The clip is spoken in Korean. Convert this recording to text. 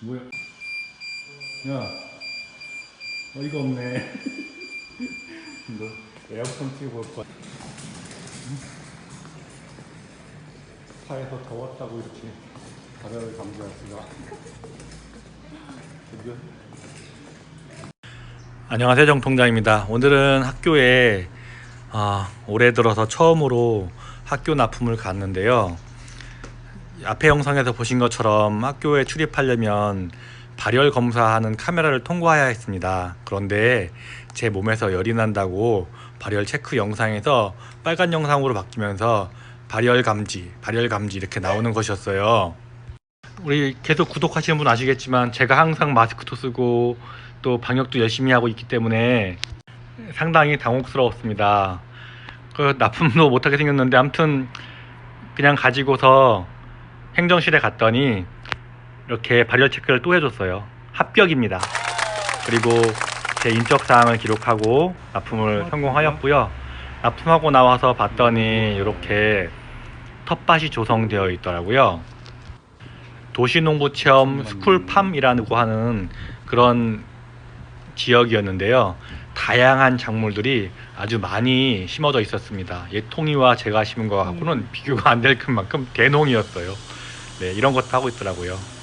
뭐야? 야, 어이가 없네. 너 에어컨 틀고 올 거야. 파에서 더웠다고 이렇게 발열을 감지할 수가. 안녕하세요 정통장입니다. 오늘은 학교에 아, 올해 들어서 처음으로 학교 납품을 갔는데요. 앞에 영상에서 보신 것처럼 학교에 출입하려면 발열 검사하는 카메라를 통과해야 했습니다. 그런데 제 몸에서 열이 난다고 발열 체크 영상에서 빨간 영상으로 바뀌면서 발열 감지, 발열 감지 이렇게 나오는 것이었어요. 우리 계속 구독하시는 분 아시겠지만 제가 항상 마스크도 쓰고 또 방역도 열심히 하고 있기 때문에 상당히 당혹스러웠습니다. 그 납품도 못하게 생겼는데 아무튼 그냥 가지고서 행정실에 갔더니 이렇게 발열 체크를 또 해줬어요. 합격입니다. 그리고 제 인적 사항을 기록하고 납품을 성공하였고요. 납품하고 나와서 봤더니 이렇게 텃밭이 조성되어 있더라고요. 도시농부 체험 스쿨팜이라고 하는 그런 지역이었는데요. 다양한 작물들이 아주 많이 심어져 있었습니다. 예통이와 제가 심은 거하고는 비교가 안될 만큼 대농이었어요. 네, 이런 것도 하고 있더라고요.